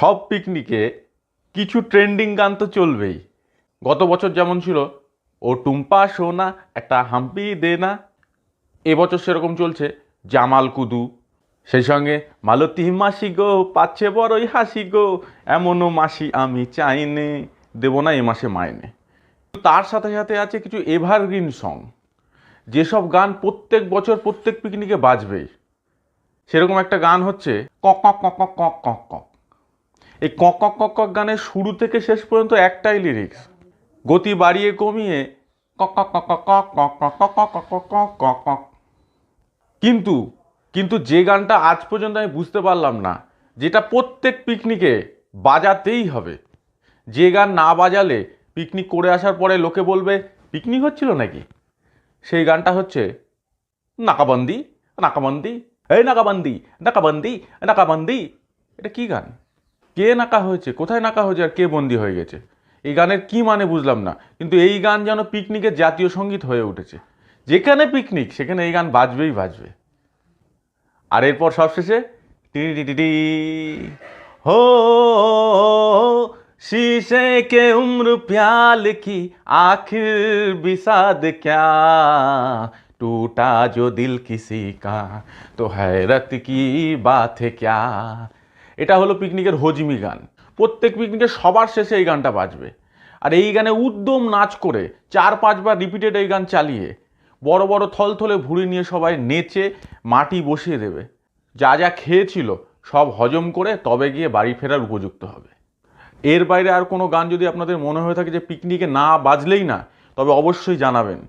সব পিকনিকে কিছু ট্রেন্ডিং গান তো চলবেই। গত বছর যেমন ছিল, ও টুম্পা সোনা, একটা হাম্পি দে না। এবছর সেরকম চলছে, জামাল কুদু। সেই সঙ্গে, মালতী মাসি গো, পাচ্ছে বড়ই হাসি গো, এমনও মাসি আমি চাইনে, দেব না এ মাসে মাইনে। তার সাথে সাথে আছে কিছু এভারগ্রিন সং যেসব গান প্রত্যেক বছর প্রত্যেক পিকনিকে বাজবেই। সেরকম একটা গান হচ্ছে কক কক কক কক কক কক। এই কক কক কক গানের শুরু থেকে শেষ পর্যন্ত একটাই লিরিক্স গতি বাড়িয়ে কমিয়ে কক কক কক কক কক কক কক কক কক কক কক কক কিন্তু কিন্তু যে গানটা আজ পর্যন্ত আমি বুঝতে পারলাম না যেটা প্রত্যেক পিকনিকে বাজাতেই হবে যে গান না বাজালে পিকনিক করে আসার পরে লোকে বলবে পিকনিক হচ্ছিল নাকি সেই গানটা হচ্ছে নাকাবন্দি নাকাবন্দি এই নাকাবন্দি নাকাবন্দি নাকাবন্দি এটা কি গান কে নাকা হয়েছে কোথায় নাকা হয়েছে আর কে বন্দি হয়ে গেছে এই গানের কি মানে বুঝলাম না কিন্তু এই গান যেন পিকনিকের জাতীয় সঙ্গীত হয়ে উঠেছে যেখানে পিকনিক সেখানে এই গান বাজবেই বাজবে আর এরপর সবশেষে টি টি টি টি हो शीशे के उम्र प्याल की आखिर बिसाद क्या टूटा जो दिल किसी का तो हैरत की बात है क्या এটা হলো পিকনিকের হজমি গান। প্রত্যেক পিকনিকে সবার শেষে এই গানটা বাজবে। আর এই গানে উদ্যম নাচ করে চার পাঁচবার রিপিটেড এই গান চালিয়ে বড় বড় থলথলে ভুঁড়ি নিয়ে সবাই নেচে মাটি বসিয়ে দেবে। যা যা খেয়েছিল সব হজম করে তবে গিয়ে বাড়ি ফেরার উপযুক্ত হবে। এর বাইরে আর কোনো গান যদি আপনাদের মনে হয়ে থাকে যে পিকনিকে না বাজলেই না, তবে অবশ্যই জানাবেন।